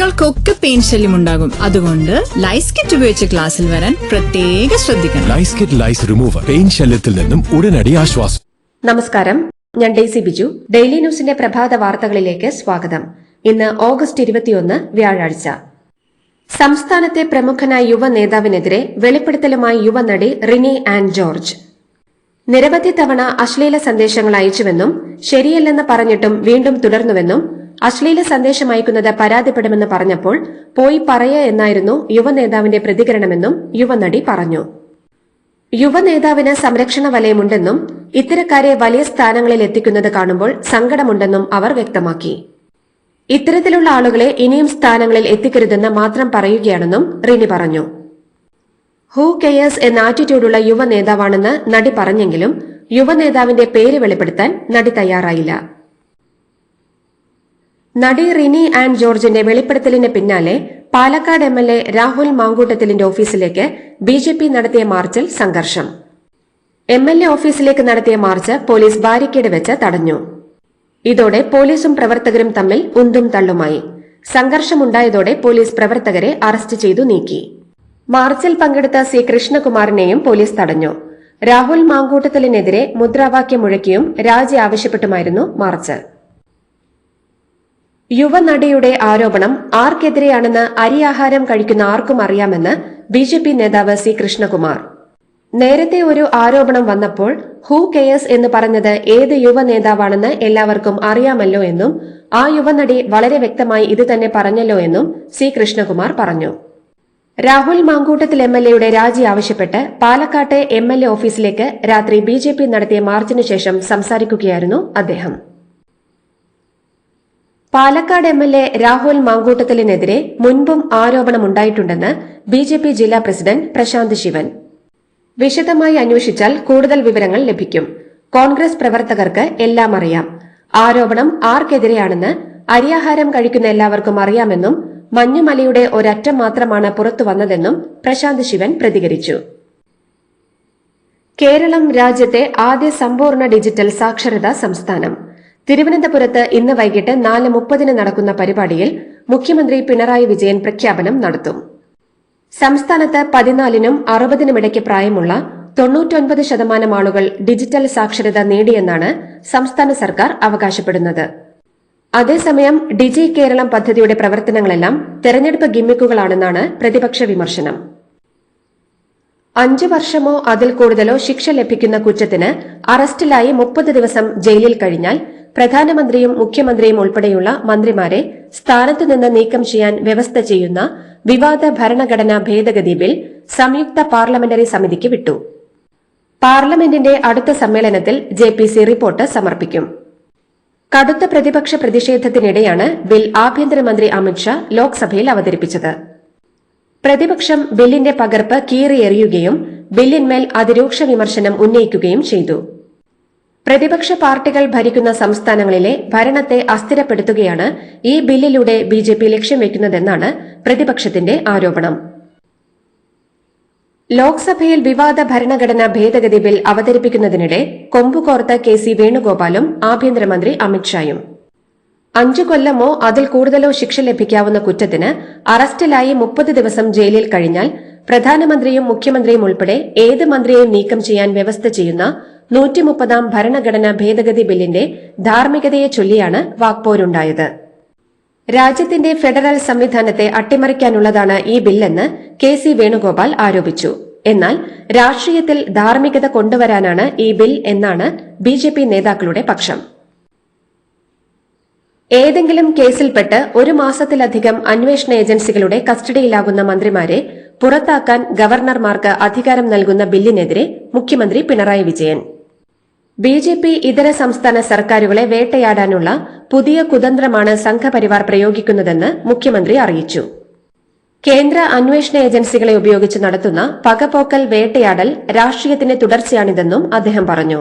കുട്ടികൾക്കൊക്കെ പെയിൻ ശല്യം ഉണ്ടാകും. അതുകൊണ്ട് ലൈസ് കിറ്റ് ഉപയോഗിച്ച് ക്ലാസ്സിൽ വരാൻ പ്രത്യേക ശ്രദ്ധിക്കണം. ലൈസ് കിറ്റ് ലൈസ് റിമൂവർ പെയിൻ ശല്യത്തിൽ നിന്നും ഉടനടി ആശ്വാസം. നമസ്കാരം. ഞാൻ ഡെയ്സി ബിജു. ഡെയിലി ന്യൂസിന്റെ പ്രഭാത വാർത്തകളിലേക്ക് സ്വാഗതം. ഇന്ന് ഓഗസ്റ്റ് ഇരുപത്തിയൊന്ന് വ്യാഴാഴ്ച. സംസ്ഥാനത്തെ പ്രമുഖനായ യുവ നേതാവിനെതിരെ വെളിപ്പെടുത്തലുമായി യുവനടി റിനി ആൻഡ് ജോർജ്. നിരവധി തവണ അശ്ലീല സന്ദേശങ്ങൾ അയച്ചുവെന്നും ശരിയല്ലെന്ന് പറഞ്ഞിട്ടും വീണ്ടും തുടർന്നുവെന്നും അശ്ലീല സന്ദേശം അയക്കുന്നത് പരാതിപ്പെടുമെന്ന് പറഞ്ഞപ്പോൾ പോയി പറയ എന്നായിരുന്നു യുവനേതാവിന്റെ പ്രതികരണമെന്നും യുവനടി പറഞ്ഞു. യുവനേതാവിന് സംരക്ഷണ വലയമുണ്ടെന്നും ഇത്തരക്കാരെ വലിയ സ്ഥാനങ്ങളിൽ എത്തിക്കുന്നത് കാണുമ്പോൾ സങ്കടമുണ്ടെന്നും അവർ വ്യക്തമാക്കി. ഇത്തരത്തിലുള്ള ആളുകളെ ഇനിയും സ്ഥാനങ്ങളിൽ എത്തിക്കരുതെന്ന് മാത്രം പറയുകയാണെന്നും റിനി പറഞ്ഞു. ഹൂ കെയേഴ്സ് എന്ന ആറ്റിറ്റ്യൂഡുള്ള യുവ നേതാവാണെന്ന് നടി പറഞ്ഞെങ്കിലും യുവനേതാവിന്റെ പേര് വെളിപ്പെടുത്താൻ നടി തയ്യാറായില്ല. നടി റിനി ആൻഡ് ജോർജിന്റെ വെളിപ്പെടുത്തലിന് പിന്നാലെ Palakkad M L A Rahul മാങ്കൂട്ടത്തിലിന്റെ ഓഫീസിലേക്ക് ബി ജെ പി നടത്തിയ മാർച്ചിൽ സംഘർഷം. എം എൽ എ ഓഫീസിലേക്ക് നടത്തിയ മാർച്ച് പോലീസ് ബാരിക്കേഡ് വെച്ച് തടഞ്ഞു. ഇതോടെ പോലീസും പ്രവർത്തകരും തമ്മിൽ ഉന്തും തള്ളുമായി. സംഘർഷമുണ്ടായതോടെ പോലീസ് പ്രവർത്തകരെ അറസ്റ്റ് ചെയ്തു നീക്കി. മാർച്ചിൽ പങ്കെടുത്ത സി കൃഷ്ണകുമാറിനെയും പോലീസ് തടഞ്ഞു. രാഹുൽ മാങ്കൂട്ടത്തിലിനെതിരെ മുദ്രാവാക്യം മുഴക്കിയും രാജി ആവശ്യപ്പെട്ടുമായിരുന്നു മാർച്ച്. യുവനടിയുടെ ആരോപണം ആർക്കെതിരെയാണെന്ന് അരിയാഹാരം കഴിക്കുന്ന ആർക്കും അറിയാമെന്ന് ബി ജെ പി നേതാവ് സി കൃഷ്ണകുമാർ. നേരത്തെ ഒരു ആരോപണം വന്നപ്പോൾ ഹൂ കെയേഴ്സ് എന്ന് പറഞ്ഞത് ഏത് യുവ നേതാവാണെന്ന് എല്ലാവർക്കും അറിയാമല്ലോ എന്നും ആ യുവനടി വളരെ വ്യക്തമായി ഇത് തന്നെ പറഞ്ഞല്ലോ എന്നും സി കൃഷ്ണകുമാർ പറഞ്ഞു. രാഹുൽ മാങ്കൂട്ടത്തിൽ എം എൽ എയുടെ രാജി ആവശ്യപ്പെട്ട് പാലക്കാട്ടെ എം എൽ എ ഓഫീസിലേക്ക് രാത്രി ബി ജെ പി നടത്തിയ മാർച്ചിനു ശേഷം സംസാരിക്കുകയായിരുന്നു അദ്ദേഹം. Palakkad M L A Rahul മാങ്കൂട്ടത്തിലിനെതിരെ മുൻപും ആരോപണമുണ്ടായിട്ടുണ്ടെന്ന് ബി ജെ പി ജില്ലാ പ്രസിഡന്റ് പ്രശാന്ത് ശിവൻ. വിശദമായി അന്വേഷിച്ചാൽ കൂടുതൽ വിവരങ്ങൾ ലഭിക്കും. കോൺഗ്രസ് പ്രവർത്തകർക്ക് എല്ലാം അറിയാം. ആരോപണം ആർക്കെതിരെയാണെന്ന് അരിയാഹാരം കഴിക്കുന്ന എല്ലാവർക്കും അറിയാമെന്നും മഞ്ഞുമലയുടെ ഒരറ്റം മാത്രമാണ് പുറത്തു വന്നതെന്നും പ്രശാന്ത് ശിവൻ പ്രതികരിച്ചു. കേരളം രാജ്യത്തെ ആദ്യ സമ്പൂർണ ഡിജിറ്റൽ സാക്ഷരതാ സംസ്ഥാനം. തിരുവനന്തപുരത്ത് ഇന്ന് വൈകിട്ട് നാല് മുപ്പതിന് നടക്കുന്ന പരിപാടിയിൽ മുഖ്യമന്ത്രി പിണറായി വിജയൻ പ്രഖ്യാപനം നടത്തും. സംസ്ഥാനത്ത് പതിനാലിനും അറുപതിനുമിടയ്ക്ക് പ്രായമുള്ള തൊണ്ണൂറ്റൊൻപത് ശതമാനം ആളുകൾ ഡിജിറ്റൽ സാക്ഷരത നേടിയെന്നാണ് സംസ്ഥാന സർക്കാർ അവകാശപ്പെടുന്നത്. അതേസമയം ഡിജി കേരളം പദ്ധതിയുടെ പ്രവർത്തനങ്ങളെല്ലാം തെരഞ്ഞെടുപ്പ് ഗിമ്മിക്കുകളാണെന്നാണ് പ്രതിപക്ഷ വിമർശനം. അഞ്ചു വർഷമോ അതിൽ കൂടുതലോ ശിക്ഷ ലഭിക്കുന്ന കുറ്റത്തിന് അറസ്റ്റിലായി മുപ്പത് ദിവസം ജയിലിൽ കഴിഞ്ഞാൽ പ്രധാനമന്ത്രിയും മുഖ്യമന്ത്രിയും ഉൾപ്പെടെയുള്ള മന്ത്രിമാരെ സ്ഥാനത്തു നിന്ന് നീക്കം ചെയ്യാൻ വ്യവസ്ഥ ചെയ്യുന്ന വിവാദ ഭരണഘടനാ ഭേദഗതി ബിൽ സംയുക്ത പാർലമെന്ററി സമിതിക്ക് വിട്ടു. പാർലമെന്റിന്റെ അടുത്ത സമ്മേളനത്തിൽ ജെ പി സി റിപ്പോർട്ട് സമർപ്പിക്കും. കടുത്ത പ്രതിപക്ഷ പ്രതിഷേധത്തിനിടെയാണ് ബിൽ ആഭ്യന്തരമന്ത്രി അമിത്ഷാ ലോക്സഭയിൽ അവതരിപ്പിച്ചത്. പ്രതിപക്ഷം ബില്ലിന്റെ പകർപ്പ് കീറിയെറിയുകയും ബില്ലിന്മേൽ അതിരൂക്ഷ വിമർശനം ഉന്നയിക്കുകയും ചെയ്തു. പ്രതിപക്ഷ പാർട്ടികൾ ഭരിക്കുന്ന സംസ്ഥാനങ്ങളിലെ ഭരണത്തെ അസ്ഥിരപ്പെടുത്തുകയാണ് ഈ ബില്ലിലൂടെ ബി ജെ പി ലക്ഷ്യം വെക്കുന്നതെന്നാണ് പ്രതിപക്ഷത്തിന്റെ ആരോപണം. ലോക്സഭയിൽ വിവാദ ഭരണഘടനാ ഭേദഗതി ബിൽ അവതരിപ്പിക്കുന്നതിനിടെ കൊമ്പുകോർത്ത കെ സി വേണുഗോപാലും ആഭ്യന്തരമന്ത്രി അമിത്ഷായും അഞ്ചു കൊല്ലമോ അതിൽ കൂടുതലോ ശിക്ഷ ലഭിക്കാവുന്ന കുറ്റത്തിന് അറസ്റ്റിലായി മുപ്പത് ദിവസം ജയിലിൽ കഴിഞ്ഞാൽ പ്രധാനമന്ത്രിയും മുഖ്യമന്ത്രിയും ഉൾപ്പെടെ ഏത് മന്ത്രിയെയും നീക്കം ചെയ്യാൻ വ്യവസ്ഥ ചെയ്യുന്ന നൂറ്റിമുപ്പതാം ഭരണഘടനാ ഭേദഗതി ബില്ലിന്റെ ധാർമ്മികതയെ ചൊല്ലിയാണ് വാക്പോരുണ്ടായത്. രാജ്യത്തിന്റെ ഫെഡറൽ സംവിധാനത്തെ അട്ടിമറിക്കാനുള്ളതാണ് ഈ ബില്ലെന്ന് കെ സി വേണുഗോപാൽ ആരോപിച്ചു. എന്നാൽ രാഷ്ട്രീയത്തിൽ ധാർമ്മികത കൊണ്ടുവരാനാണ് ഈ ബിൽ എന്നാണ് ബിജെപി നേതാക്കളുടെ പക്ഷം. ഏതെങ്കിലും കേസിൽപ്പെട്ട് ഒരു മാസത്തിലധികം അന്വേഷണ ഏജൻസികളുടെ കസ്റ്റഡിയിലാകുന്ന മന്ത്രിമാരെ പുറത്താക്കാൻ ഗവർണർമാർക്ക് അധികാരം നൽകുന്ന ബില്ലിനെതിരെ മുഖ്യമന്ത്രി Pinarayi Vijayan. B J P ഇതര സംസ്ഥാന സർക്കാരുകളെ വേട്ടയാടാനുള്ള പുതിയ കുതന്ത്രമാണ് സംഘപരിവാർ പ്രയോഗിക്കുന്നതെന്ന് മുഖ്യമന്ത്രി അറിയിച്ചു. കേന്ദ്ര അന്വേഷണ ഏജൻസികളെ ഉപയോഗിച്ച് നടത്തുന്ന പകപോക്കൽ വേട്ടയാടൽ രാഷ്ട്രീയത്തിന്റെ തുടർച്ചയാണിതെന്നും അദ്ദേഹം പറഞ്ഞു.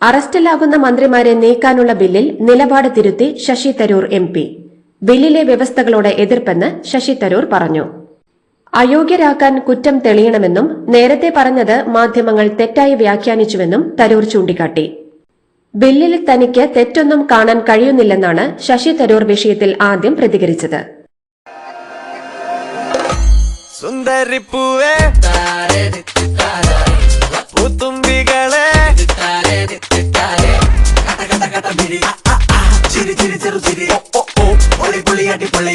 അറസ്റ്റിലാകുന്ന മന്ത്രിമാരെ നീക്കാനുള്ള ബില്ലിൽ നിലപാട് തിരുത്തി ശശി തരൂർ എം പി. ബില്ലിലെ വ്യവസ്ഥകളോട് എതിർപ്പെന്ന് ശശി തരൂർ പറഞ്ഞു. അയോഗ്യരാക്കാൻ കുറ്റം തെളിയണമെന്നും നേരത്തെ പറഞ്ഞത് മാധ്യമങ്ങൾ തെറ്റായി വ്യാഖ്യാനിച്ചുവെന്നും തരൂർ ചൂണ്ടിക്കാട്ടി. ബില്ലിൽ തനിക്ക് തെറ്റൊന്നും കാണാൻ കഴിയുന്നില്ലെന്നാണ് ശശി തരൂർ വിഷയത്തിൽ ആദ്യം പ്രതികരിച്ചത്. സുന്ദരിപ്പൂവേ. പൊളി പൊളി അടിപൊളി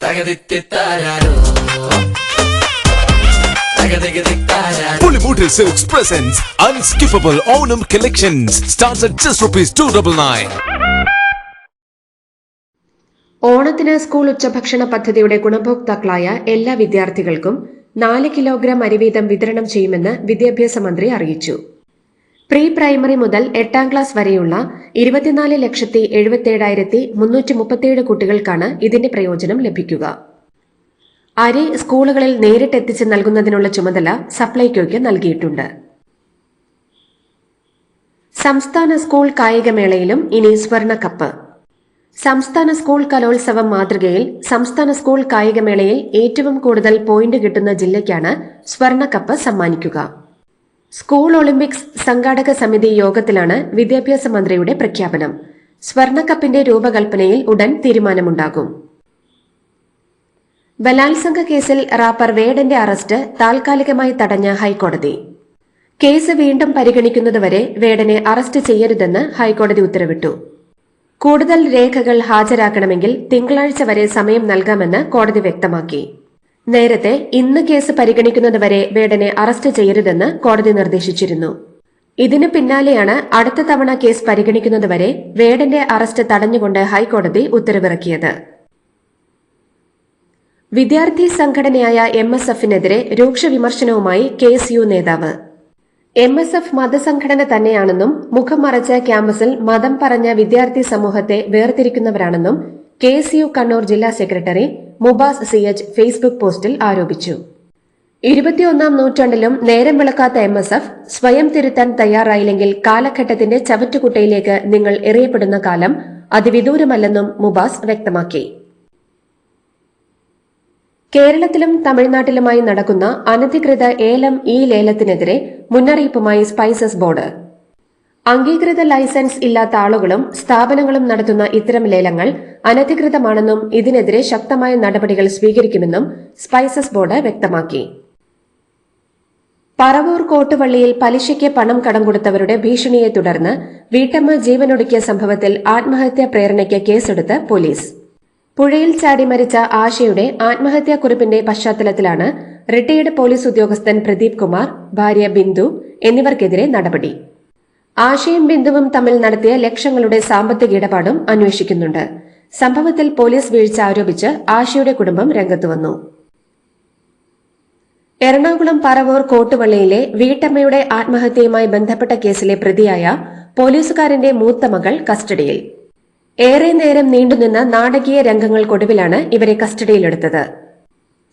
തകതിത്താരോ തകതികതിത്താരോ Pulimutil Silks presents Unskippable Onam Collections. Starts at just rupees 299. ഓണത്തിന് സ്കൂൾ ഉച്ചഭക്ഷണ പദ്ധതിയുടെ ഗുണഭോക്താക്കളായ എല്ലാ വിദ്യാർത്ഥികൾക്കും നാല് കിലോഗ്രാം അരി വീതം വിതരണം ചെയ്യുമെന്ന് വിദ്യാഭ്യാസ മന്ത്രി അറിയിച്ചു പ്രീ പ്രൈമറി മുതൽ എട്ടാം ക്ലാസ് വരെയുള്ള ഇരുപത്തിനാല് ലക്ഷത്തി എഴുപത്തിയേഴായിരത്തി മുന്നൂറ്റി മുപ്പത്തിയേഴ് കുട്ടികൾക്കാണ് ഇതിന്റെ പ്രയോജനം ലഭിക്കുക. അരി സ്കൂളുകളിൽ നേരിട്ട് എത്തിച്ച് നൽകുന്നതിനുള്ള ചുമതല സപ്ലൈകോയ്ക്ക് നൽകിയിട്ടുണ്ട്. സംസ്ഥാന സ്കൂൾ കായികമേളയിലും ഇനി സ്വർണക്കപ്പ്. സംസ്ഥാന സ്കൂൾ കലോത്സവം മാതൃകയിൽ സംസ്ഥാന സ്കൂൾ കായികമേളയിൽ ഏറ്റവും കൂടുതൽ പോയിന്റ് കിട്ടുന്ന ജില്ലയ്ക്കാണ് സ്വർണക്കപ്പ് സമ്മാനിക്കുക. സ്കൂൾ ഒളിമ്പിക്സ് സംഘാടക സമിതി യോഗത്തിലാണ് വിദ്യാഭ്യാസ മന്ത്രിയുടെ പ്രഖ്യാപനം. സ്വർണക്കപ്പിന്റെ രൂപകൽപ്പനയിൽ ഉടൻ തീരുമാനമുണ്ടാകും. ബലാത്സംഗ കേസിൽ റാപ്പർ വേഡന്റെ അറസ്റ്റ് താൽക്കാലികമായി തടഞ്ഞ ഹൈക്കോടതി. കേസ് വീണ്ടും പരിഗണിക്കുന്നതുവരെ വേഡനെ അറസ്റ്റ് ചെയ്യരുതെന്ന് ഹൈക്കോടതി ഉത്തരവിട്ടു. കൂടുതൽ രേഖകൾ ഹാജരാക്കണമെങ്കിൽ തിങ്കളാഴ്ച വരെ സമയം നൽകാമെന്ന് കോടതി വ്യക്തമാക്കി. നേരത്തെ ഇന്ന് കേസ് പരിഗണിക്കുന്നതുവരെ വേടനെ അറസ്റ്റ് ചെയ്യരുതെന്ന് കോടതി നിർദ്ദേശിച്ചിരുന്നു. ഇതിനു പിന്നാലെയാണ് അടുത്ത തവണ കേസ് പരിഗണിക്കുന്നതുവരെ വേടന്റെ അറസ്റ്റ് തടഞ്ഞുകൊണ്ട് ഹൈക്കോടതി ഉത്തരവിറക്കിയത്. വിദ്യാർത്ഥി സംഘടനയായ എം എസ് എഫിനെതിരെ രൂക്ഷ വിമർശനവുമായി കെ എസ് യു നേതാവ്. എം എസ് എഫ് മതസംഘടന തന്നെയാണെന്നും മുഖം മറച്ച ക്യാമ്പസിൽ മതം പറഞ്ഞ വിദ്യാർത്ഥി സമൂഹത്തെ വേർതിരിക്കുന്നവരാണെന്നും കെ എസ് യു കണ്ണൂർ ജില്ലാ secretary Mubas C H Facebook പോസ്റ്റിൽ ആരോപിച്ചു. ഇരുപത്തിയൊന്നാം നൂറ്റാണ്ടിലും നേരം വിളക്കാത്ത എം എസ് എഫ് സ്വയം തിരുത്താൻ തയ്യാറായില്ലെങ്കിൽ കാലഘട്ടത്തിന്റെ ചവറ്റുകുട്ടയിലേക്ക് നിങ്ങൾ എറിയപ്പെടുന്ന കാലം അതിവിദൂരമല്ലെന്നും മുബാസ് വ്യക്തമാക്കി. കേരളത്തിലും തമിഴ്നാട്ടിലുമായി നടക്കുന്ന അനധികൃത ഏലം ഈ ലേലത്തിനെതിരെ മുന്നറിയിപ്പുമായി സ്പൈസസ് ബോർഡ്. അംഗീകൃത ലൈസൻസ് ഇല്ലാത്ത ആളുകളും സ്ഥാപനങ്ങളും നടത്തുന്ന ഇത്തരം ലേലങ്ങൾ അനധികൃതമാണെന്നും ഇതിനെതിരെ ശക്തമായ നടപടികൾ സ്വീകരിക്കുമെന്നും സ്പൈസസ് ബോർഡ് വ്യക്തമാക്കി. പറവൂർ കോട്ടുവള്ളിയിൽ പലിശയ്ക്ക് പണം കടം കൊടുത്തവരുടെ ഭീഷണിയെ തുടർന്ന് വീട്ടമ്മ ജീവനൊടുക്കിയ സംഭവത്തിൽ ആത്മഹത്യാ പ്രേരണയ്ക്ക് കേസെടുത്ത് പോലീസ്. പുഴയിൽ ചാടി മരിച്ച ആശയുടെ ആത്മഹത്യാക്കുറിപ്പിന്റെ പശ്ചാത്തലത്തിലാണ് റിട്ടയേർഡ് പോലീസ് ഉദ്യോഗസ്ഥൻ പ്രദീപ് കുമാർ ഭാര്യ ബിന്ദു എന്നിവർക്കെതിരെ നടപടി. ആശയും ബിന്ദുവും തമ്മിൽ നടത്തിയ ലക്ഷങ്ങളുടെ സാമ്പത്തിക ഇടപാടും അന്വേഷിക്കുന്നുണ്ട്. സംഭവത്തിൽ പോലീസ് വീഴ്ച ആരോപിച്ച് ആശയുടെ കുടുംബം രംഗത്ത് വന്നു. എറണാകുളം പറവൂർ കോട്ടുവള്ളിയിലെ വീട്ടമ്മയുടെ ആത്മഹത്യയുമായി ബന്ധപ്പെട്ട കേസിലെ പ്രതിയായ പോലീസുകാരന്റെ മൂത്ത മകൾ കസ്റ്റഡിയിൽ. ഏറെ നേരം നീണ്ടുനിന്ന നാടകീയ രംഗങ്ങൾക്കൊടുവിലാണ് ഇവരെ കസ്റ്റഡിയിലെടുത്തത്.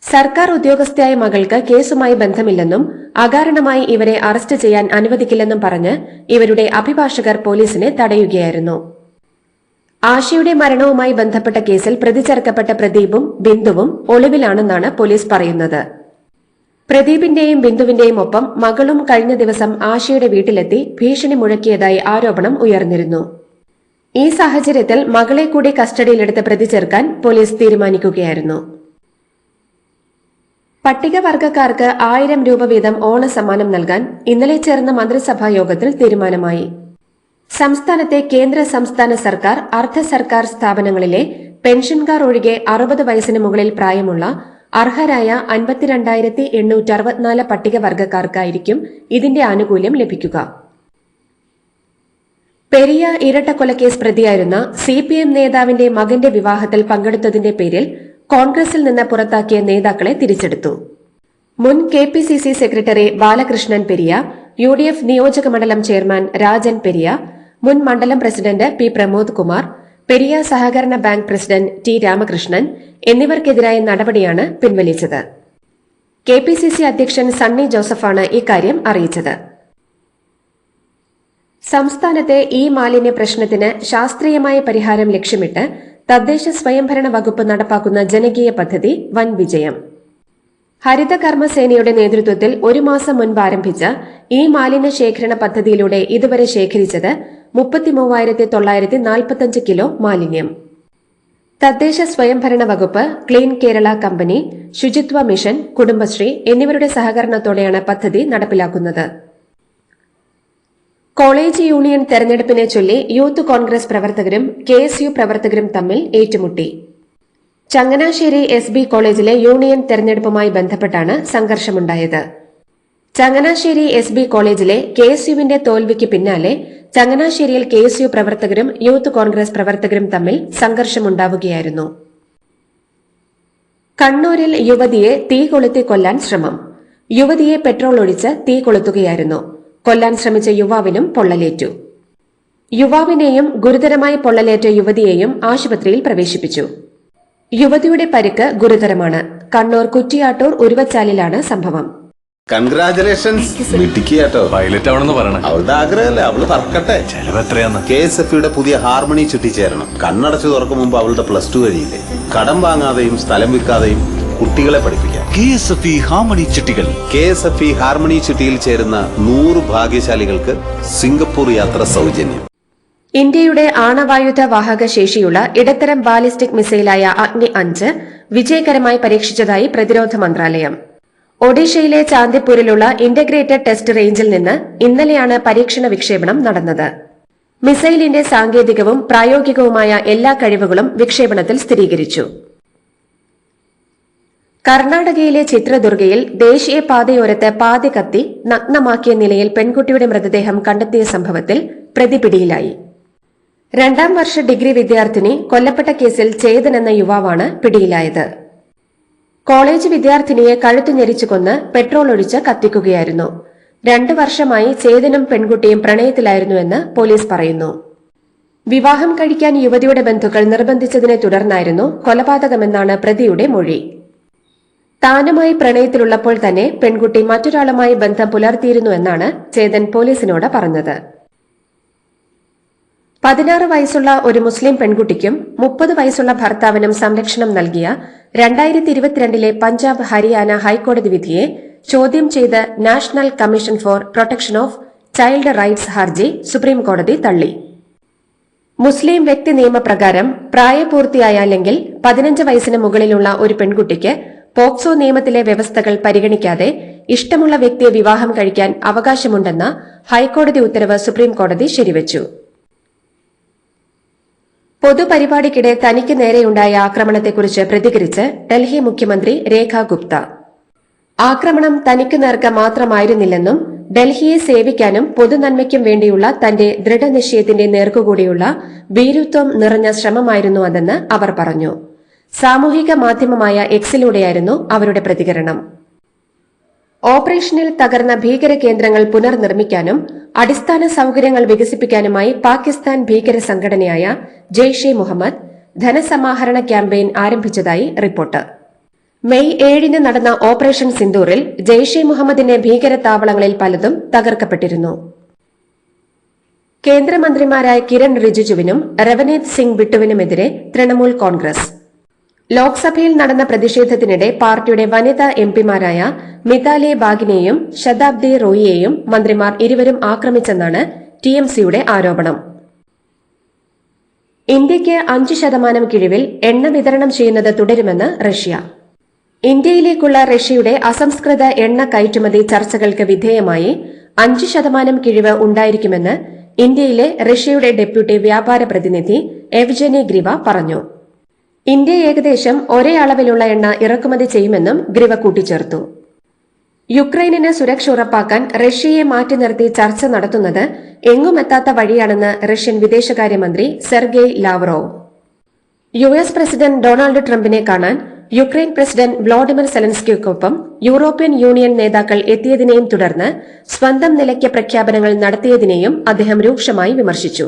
സർക്കാർ ഉദ്യോഗസ്ഥയായ മകൾക്ക് കേസുമായി ബന്ധമില്ലെന്നും അകാരണമായി ഇവരെ അറസ്റ്റ് ചെയ്യാൻ അനുവദിക്കില്ലെന്നും പറഞ്ഞ് ഇവരുടെ അഭിഭാഷകർ പോലീസിനെ തടയുകയായിരുന്നു. ആശയുടെ മരണവുമായി ബന്ധപ്പെട്ട കേസിൽ പ്രതി ചേർക്കപ്പെട്ട പ്രദീപും ബിന്ദുവും ഒളിവിലാണെന്നാണ് പോലീസ് പറയുന്നത്. പ്രദീപിന്റെയും ബിന്ദുവിന്റെയും ഒപ്പം മകളും കഴിഞ്ഞ ദിവസം ആശയുടെ വീട്ടിലെത്തി ഭീഷണി മുഴക്കിയതായി ആരോപണം ഉയർന്നിരുന്നു. ഈ സാഹചര്യത്തിൽ മകളെ കൂടി കസ്റ്റഡിയിലെടുത്ത് പ്രതി ചേർക്കാൻ പോലീസ് തീരുമാനിക്കുകയായിരുന്നു. പട്ടികവർഗക്കാർക്ക് ആയിരം രൂപ വീതം ഓണസമ്മാനം നൽകാൻ ഇന്നലെ ചേർന്ന മന്ത്രിസഭാ യോഗത്തിൽ തീരുമാനമായി. സംസ്ഥാനത്തെ കേന്ദ്ര സംസ്ഥാന സർക്കാർ അർദ്ധ സർക്കാർ സ്ഥാപനങ്ങളിലെ പെൻഷൻകാർ ഒഴികെ അറുപത് വയസ്സിന് മുകളിൽ പ്രായമുള്ള അർഹരായ അൻപത്തിരണ്ടായിരത്തി എണ്ണൂറ്റി അറുപത്തിനാല് പട്ടികവർഗക്കാർക്കായിരിക്കും ഇതിന്റെ ആനുകൂല്യം ലഭിക്കുക. പെരിയ ഇരട്ടക്കൊലക്കേസ് പ്രതിയായിരുന്ന സി പി എം നേതാവിന്റെ മകന്റെ വിവാഹത്തിൽ പങ്കെടുത്തതിന്റെ പേരിൽ കോൺഗ്രസിൽ നിന്ന് പുറത്താക്കിയ നേതാക്കളെ തിരിച്ചെടുത്തു. മുൻ K P C C secretary Balakrishnan Periya U D F നിയോജക മണ്ഡലം ചെയർമാൻ രാജൻ പെരിയ മുൻ മണ്ഡലം പ്രസിഡന്റ് പി പ്രമോദ് കുമാർ പെരിയ സഹകരണ ബാങ്ക് പ്രസിഡന്റ് ടി രാമകൃഷ്ണൻ എന്നിവർക്കെതിരായ നടപടിയാണ് പിൻവലിച്ചത്. കെ പി സി സി അധ്യക്ഷൻ സണ്ണി ജോസഫാണ് ഇക്കാര്യം അറിയിച്ചത്. സംസ്ഥാനത്തെ ഇ മാലിന്യ പ്രശ്നത്തിന് ശാസ്ത്രീയമായ പരിഹാരം ലക്ഷ്യമിട്ട് തദ്ദേശ സ്വയംഭരണ വകുപ്പ് നടപ്പാക്കുന്ന ജനകീയ പദ്ധതി വൻ വിജയം. ഹരിത കർമ്മസേനയുടെ നേതൃത്വത്തിൽ ഒരു മാസം മുൻപ് ആരംഭിച്ച ഈ മാലിന്യ ശേഖരണ പദ്ധതിയിലൂടെ ഇതുവരെ ശേഖരിച്ചത് മുപ്പത്തിമൂവായിരത്തി തൊള്ളായിരത്തി നാൽപ്പത്തഞ്ച് കിലോ മാലിന്യം. തദ്ദേശ സ്വയംഭരണ വകുപ്പ് ക്ലീൻ കേരള കമ്പനി ശുചിത്വ മിഷൻ കുടുംബശ്രീ എന്നിവരുടെ സഹകരണത്തോടെയാണ് പദ്ധതി നടപ്പിലാക്കുന്നത്. കോളേജ് യൂണിയൻ തെരഞ്ഞെടുപ്പിനെ ചൊല്ലി യൂത്ത് കോൺഗ്രസ് പ്രവർത്തകരും കെ എസ് യു പ്രവർത്തകരും തമ്മിൽ ഏറ്റുമുട്ടി. ചങ്ങനാശ്ശേരി എസ് ബി കോളേജിലെ യൂണിയൻ തെരഞ്ഞെടുപ്പുമായി ബന്ധപ്പെട്ടാണ് സംഘർഷമുണ്ടായത്. ചങ്ങനാശ്ശേരി എസ് ബി കോളേജിലെ കെ എസ് യുവിന്റെ തോൽവിക്ക് പിന്നാലെ ചങ്ങനാശ്ശേരിയിൽ കെ എസ് യു പ്രവർത്തകരും യൂത്ത് കോൺഗ്രസ് പ്രവർത്തകരും തമ്മിൽ സംഘർഷമുണ്ടാവുകയായിരുന്നു. കണ്ണൂരിൽ യുവതിയെ തീ കൊളുത്തി കൊല്ലാൻ ശ്രമം. യുവതിയെ പെട്രോൾ ഒഴിച്ച് തീ കൊളുത്തുകയായിരുന്നു കൊല്ലാൻ ശ്രമിച്ച യുവാവിനും പൊള്ളലേറ്റു. യുവാവിനെയും ഗുരുതരമായി പൊള്ളലേറ്റ യുവതിയെയും ആശുപത്രിയിൽ പ്രവേശിപ്പിച്ചു. യുവതിയുടെ പരിക്ക് ഗുരുതരമാണ്. കണ്ണൂർ കുറ്റിയാട്ടൂർ ഉരുവച്ചാലിലാണ് സംഭവം. കൺഗ്രാചുലേഷൻസ് മിടുക്കിയാട്ടോ. പൈലറ്റ് ആവണമെന്ന് പറയണേ. അവളുടെ ആഗ്രഹമല്ലേ? അവൾ പറക്കട്ടെ ചെലവ് എത്രയാന്ന്? കെ എസ് എഫ് യുടെ പുതിയ ഹാർമണി ചുറ്റിച്ചേരണം. കണ്ണടച്ചു തുറക്കും മുമ്പ് അവളുടെ പ്ലസ് ടു കഴിയില്ലേ? കടം വാങ്ങാതെയും സ്ഥലം വിൽക്കാതെയും കുട്ടികളെ പഠിപ്പിക്കാം. K S F E harmony ചിട്ടികൾ. K S F E harmony ചിട്ടിയിൽ ചേരുന്ന നൂറ് ഭാഗ്യശാലികൾക്ക് സിംഗപ്പൂർ യാത്ര സൗജന്യം. ഇന്ത്യയുടെ ആണവായുധ വാഹക ശേഷിയുള്ള ഇടത്തരം ബാലിസ്റ്റിക് മിസൈലായ അഗ്നി അഞ്ച് വിജയകരമായി പരീക്ഷിച്ചതായി പ്രതിരോധ മന്ത്രാലയം. ഒഡീഷയിലെ ചാന്ദിപ്പൂരിലുള്ള ഇന്റഗ്രേറ്റഡ് ടെസ്റ്റ് റേഞ്ചിൽ നിന്ന് ഇന്നലെയാണ് പരീക്ഷണ വിക്ഷേപണം നടന്നത്. മിസൈലിന്റെ സാങ്കേതികവും പ്രായോഗികവുമായ എല്ലാ കഴിവുകളും വിക്ഷേപണത്തിൽ സ്ഥിരീകരിച്ചു. കർണാടകയിലെ ചിത്രദുർഗയിൽ ദേശീയപാതയോരത്ത് പാതി കത്തി നഗ്നമാക്കിയ നിലയിൽ പെൺകുട്ടിയുടെ മൃതദേഹം കണ്ടെത്തിയ സംഭവത്തിൽ പ്രതി പിടിയിലായി രണ്ടാം വർഷ ഡിഗ്രി വിദ്യാർത്ഥിനി കൊല്ലപ്പെട്ട കേസിൽ ചേതൻ എന്ന യുവാവാണ് പിടിയിലായത്. കോളേജ് വിദ്യാർത്ഥിനിയെ കഴുത്തു ഞെരിച്ചു കൊന്ന് പെട്രോൾ ഒഴിച്ച് കത്തിക്കുകയായിരുന്നു. രണ്ടു വർഷമായി ചേതനും പെൺകുട്ടിയും പ്രണയത്തിലായിരുന്നുവെന്ന് പോലീസ് പറയുന്നു. വിവാഹം കഴിക്കാൻ യുവതിയുടെ ബന്ധുക്കൾ നിർബന്ധിച്ചതിനെ തുടർന്നായിരുന്നു കൊലപാതകമെന്നാണ് പ്രതിയുടെ മൊഴി. താനുമായി പ്രണയത്തിലുള്ളപ്പോൾ തന്നെ പെൺകുട്ടി മറ്റൊരാളുമായി ബന്ധം പുലർത്തിയിരുന്നുവെന്നാണ് ചേതൻ പോലീസിനോട് പറഞ്ഞത്. പതിനാറ് വയസ്സുള്ള ഒരു മുസ്ലിം പെൺകുട്ടിക്കും മുപ്പത് വയസ്സുള്ള ഭർത്താവിനും സംരക്ഷണം നൽകിയ രണ്ടായിരത്തി ഇരുപത്തിരണ്ടിലെ പഞ്ചാബ് ഹരിയാന ഹൈക്കോടതി വിധിയെ ചോദ്യം ചെയ്ത് national commission for protection of child rights ഹർജി സുപ്രീം കോടതി തള്ളി. മുസ്ലിം വ്യക്തി നിയമപ്രകാരം പ്രായപൂർത്തിയായാലെങ്കിൽ പതിനഞ്ച് വയസ്സിന് മുകളിലുള്ള ഒരു പെൺകുട്ടിക്ക് പോക്സോ നിയമത്തിലെ വ്യവസ്ഥകൾ പരിഗണിക്കാതെ ഇഷ്ടമുള്ള വ്യക്തിയെ വിവാഹം കഴിക്കാൻ അവകാശമുണ്ടെന്ന ഹൈക്കോടതി ഉത്തരവ് സുപ്രീംകോടതി ശരിവച്ചു. പൊതുപരിപാടിക്കിടെ തനിക്ക് നേരെയുണ്ടായ ആക്രമണത്തെക്കുറിച്ച് പ്രതികരിച്ച് ഡൽഹി മുഖ്യമന്ത്രി രേഖ ഗുപ്ത. ആക്രമണം തനിക്ക് നേർക്ക മാത്രമായിരുന്നില്ലെന്നും ഡൽഹിയെ സേവിക്കാനും പൊതുനന്മയ്ക്കും വേണ്ടിയുള്ള തന്റെ ദൃഢനിശ്ചയത്തിന്റെ നേർക്കുകൂടിയുള്ള ഭീരുത്വം നിറഞ്ഞ ശ്രമമായിരുന്നു അതെന്ന് അവർ പറഞ്ഞു. സാമൂഹിക മാധ്യമമായ എക്സിലൂടെയായിരുന്നു അവരുടെ പ്രതികരണം. ഓപ്പറേഷനിൽ തകർന്ന ഭീകര കേന്ദ്രങ്ങൾ പുനർനിർമ്മിക്കാനും അടിസ്ഥാന സൌകര്യങ്ങൾ വികസിപ്പിക്കാനുമായി പാകിസ്ഥാൻ ഭീകര സംഘടനയായ ജെയ്ഷെ മുഹമ്മദ് ധനസമാഹരണ ക്യാമ്പയിൻ ആരംഭിച്ചതായി റിപ്പോർട്ട്. മെയ് ഏഴിന് നടന്ന ഓപ്പറേഷൻ സിന്ദൂറിൽ ജെയ്ഷെ മുഹമ്മദിന്റെ ഭീകര താവളങ്ങളിൽ പലതും തകർക്കപ്പെട്ടിരുന്നു. കേന്ദ്രമന്ത്രിമാരായ കിരൺ റിജിജുവിനും രവനീത് സിംഗ് ബിട്ടുവിനുമെതിരെ തൃണമൂൽ കോൺഗ്രസ് ലോക്സഭയിൽ നടന്ന പ്രതിഷേധത്തിനിടെ പാർട്ടിയുടെ വനിതാ എംപിമാരായ മിതാലെ ബാഗിനെയും ശതാബ്ദി റോയിയെയും മന്ത്രിമാർ ഇരുവരും ആക്രമിച്ചെന്നാണ് ടിഎംസിയുടെ ആരോപണം. ഇന്ത്യയ്ക്ക് അഞ്ച് ശതമാനം കിഴിവിൽ എണ്ണ വിതരണം ചെയ്യുന്നത് തുടരുമെന്ന് റഷ്യ. ഇന്ത്യയിലേക്കുള്ള റഷ്യയുടെ അസംസ്കൃത എണ്ണ കയറ്റുമതി ചർച്ചകൾക്ക് വിധേയമായി അഞ്ച് ശതമാനം കിഴിവ് ഉണ്ടായിരിക്കുമെന്ന് ഇന്ത്യയിലെ റഷ്യയുടെ ഡെപ്യൂട്ടി വ്യാപാര പ്രതിനിധി എവ്ജനി ഗ്രിവ പറഞ്ഞു. ഇന്ത്യ ഏകദേശം ഒരേ അളവിലുള്ള എണ്ണ ഇറക്കുമതി ചെയ്യുമെന്നും ഗ്രിവ കൂട്ടിച്ചേർത്തു. യുക്രൈനിന് സുരക്ഷ ഉറപ്പാക്കാൻ റഷ്യയെ മാറ്റി നിർത്തി ചർച്ച നടത്തുന്നത് എങ്ങുമെത്താത്ത വഴിയാണെന്ന് റഷ്യൻ വിദേശകാര്യമന്ത്രി Sergei Lavrov. U S president Donald ട്രംപിനെ കാണാൻ യുക്രൈൻ പ്രസിഡന്റ് വ്ളാഡിമിർ സെലൻസ്കിക്കൊപ്പം യൂറോപ്യൻ യൂണിയൻ നേതാക്കൾ എത്തിയതിനെയും തുടർന്ന് സ്വന്തം നിലയ്ക്ക് പ്രഖ്യാപനങ്ങൾ നടത്തിയതിനെയും അദ്ദേഹം രൂക്ഷമായി വിമർശിച്ചു.